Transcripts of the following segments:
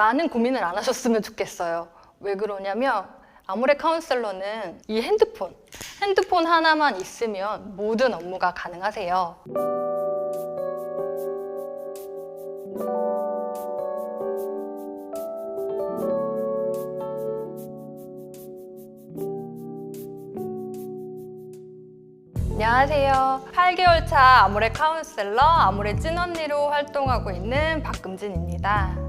많은 고민을 안 하셨으면 좋겠어요. 왜 그러냐면 아모레 카운셀러는 이 핸드폰, 핸드폰 하나만 있으면 모든 업무가 가능하세요. 안녕하세요. 8개월 차 아모레 카운셀러, 아모레 찐언니로 활동하고 있는 박금진입니다.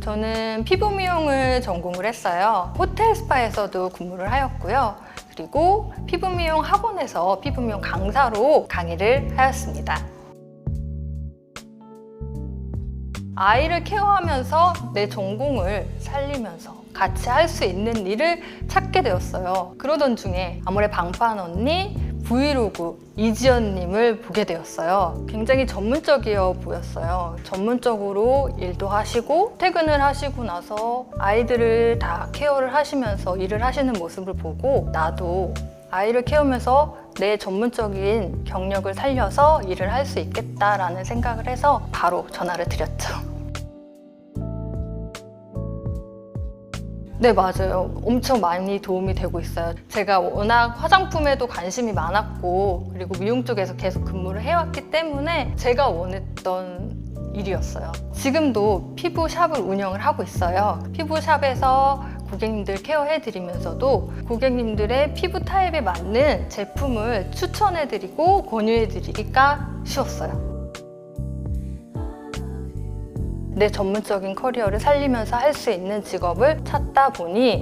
저는 피부 미용을 전공을 했어요. 호텔 스파에서도 근무를 하였고요. 그리고 피부 미용 학원에서 피부 미용 강사로 강의를 하였습니다. 아이를 케어하면서 내 전공을 살리면서 같이 할 수 있는 일을 찾게 되었어요. 그러던 중에 아무래 방판 언니 브이로그 이지연님을 보게 되었어요. 굉장히 전문적이어 보였어요. 전문적으로 일도 하시고 퇴근을 하시고 나서 아이들을 다 케어를 하시면서 일을 하시는 모습을 보고 나도 아이를 키우면서 내 전문적인 경력을 살려서 일을 할 수 있겠다라는 생각을 해서 바로 전화를 드렸죠. 네, 맞아요. 엄청 많이 도움이 되고 있어요. 제가 워낙 화장품에도 관심이 많았고, 그리고 미용 쪽에서 계속 근무를 해왔기 때문에 제가 원했던 일이었어요. 지금도 피부샵을 운영을 하고 있어요. 피부샵에서 고객님들 케어해드리면서도 고객님들의 피부 타입에 맞는 제품을 추천해드리고 권유해드리기가 쉬웠어요. 내 전문적인 커리어를 살리면서 할 수 있는 직업을 찾다 보니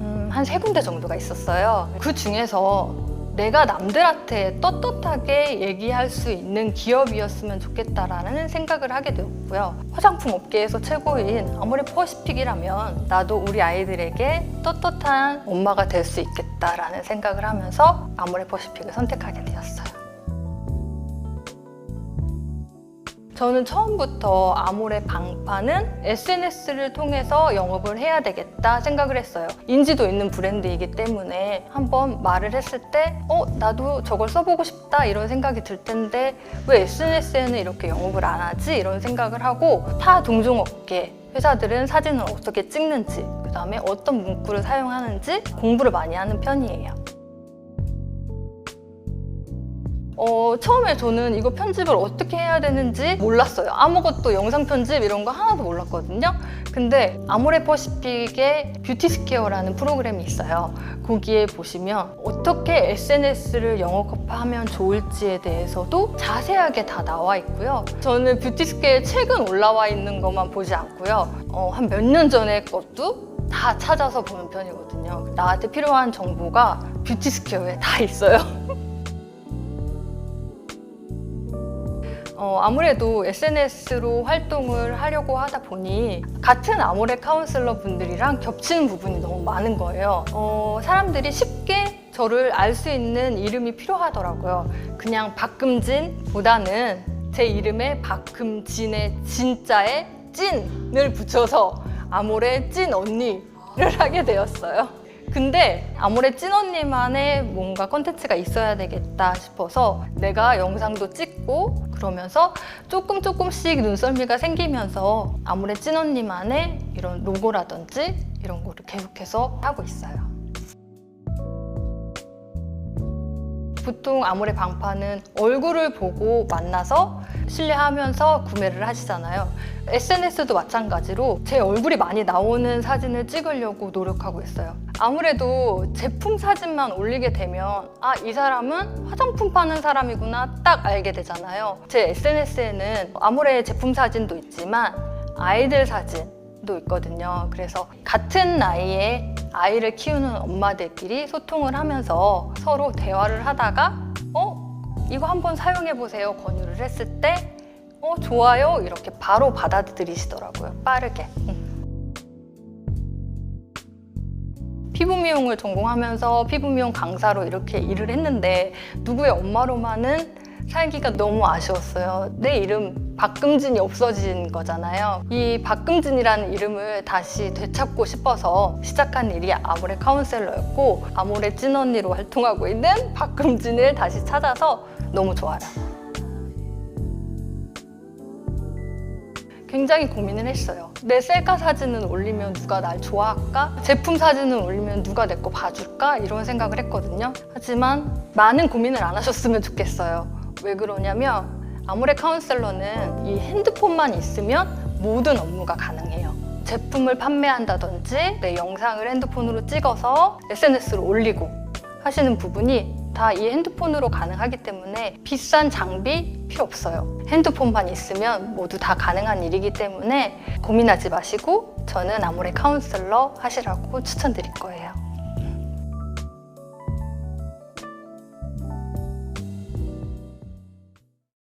음, 한세 군데 정도가 있었어요. 그 중에서 내가 남들한테 떳떳하게 얘기할 수 있는 기업이었으면 좋겠다라는 생각을 하게 되었고요. 화장품 업계에서 최고인 아무리 퍼시픽이라면 나도 우리 아이들에게 떳떳한 엄마가 될 수 있겠다라는 생각을 하면서 아모레 퍼시픽을 선택하게 되었어요. 저는 처음부터 아모레 방파는 SNS를 통해서 영업을 해야 되겠다 생각을 했어요. 인지도 있는 브랜드이기 때문에 한번 말을 했을 때, 어, 나도 저걸 써보고 싶다 이런 생각이 들 텐데 왜 SNS에는 이렇게 영업을 안 하지? 이런 생각을 하고 타 동종업계 회사들은 사진을 어떻게 찍는지, 그 다음에 어떤 문구를 사용하는지 공부를 많이 하는 편이에요. 어, 처음에 저는 이거 편집을 어떻게 해야 되는지 몰랐어요. 아무것도 영상 편집 이런 거 하나도 몰랐거든요. 근데 아모레 퍼시픽의 뷰티 스퀘어라는 프로그램이 있어요. 거기에 보시면 어떻게 SNS를 영어화하면 좋을지에 대해서도 자세하게 다 나와 있고요. 저는 뷰티 스퀘어 최근 올라와 있는 것만 보지 않고요. 어, 한 몇 년 전의 것도 다 찾아서 보는 편이거든요. 나한테 필요한 정보가 뷰티 스퀘어에 다 있어요. 어, 아무래도 SNS로 활동을 하려고 하다 보니 같은 아모레 카운슬러 분들이랑 겹치는 부분이 너무 많은 거예요. 어, 사람들이 쉽게 저를 알 수 있는 이름이 필요하더라고요. 그냥 박금진보다는 제 이름에 박금진의 진짜에 찐을 붙여서 아모레 찐 언니를 하게 되었어요. 근데 아무래 찐언니만의 뭔가 컨텐츠가 있어야 되겠다 싶어서 내가 영상도 찍고 그러면서 조금 조금씩 눈썰미가 생기면서 아무래 찐언니만의 이런 로고라든지 이런 거를 계속해서 하고 있어요. 보통 아모레 방파는 얼굴을 보고 만나서 신뢰하면서 구매를 하시잖아요. SNS도 마찬가지로 제 얼굴이 많이 나오는 사진을 찍으려고 노력하고 있어요. 아무래도 제품 사진만 올리게 되면 아, 이 사람은 화장품 파는 사람이구나 딱 알게 되잖아요. 제 SNS에는 아모레 제품 사진도 있지만 아이들 사진도 있거든요. 그래서 같은 나이에 아이를 키우는 엄마들끼리 소통을 하면서 서로 대화를 하다가 어? 이거 한번 사용해 보세요 권유를 했을 때 어, 좋아요 이렇게 바로 받아들이시더라고요 빠르게 피부 미용을 전공하면서 피부 미용 강사로 이렇게 일을 했는데 누구의 엄마로만은 살기가 너무 아쉬웠어요. 내 이름 박금진이 없어진 거잖아요. 이 박금진이라는 이름을 다시 되찾고 싶어서 시작한 일이 아모레 카운셀러였고 아모레 찐언니로 활동하고 있는 박금진을 다시 찾아서 너무 좋아요. 굉장히 고민을 했어요. 내 셀카 사진은 올리면 누가 날 좋아할까? 제품 사진은 올리면 누가 내 거 봐줄까? 이런 생각을 했거든요. 하지만 많은 고민을 안 하셨으면 좋겠어요. 왜 그러냐면 아모레 카운셀러는 이 핸드폰만 있으면 모든 업무가 가능해요. 제품을 판매한다든지 내 영상을 핸드폰으로 찍어서 SNS로 올리고 하시는 부분이 다 이 핸드폰으로 가능하기 때문에 비싼 장비 필요 없어요. 핸드폰만 있으면 모두 다 가능한 일이기 때문에 고민하지 마시고 저는 아모레 카운셀러 하시라고 추천드릴 거예요.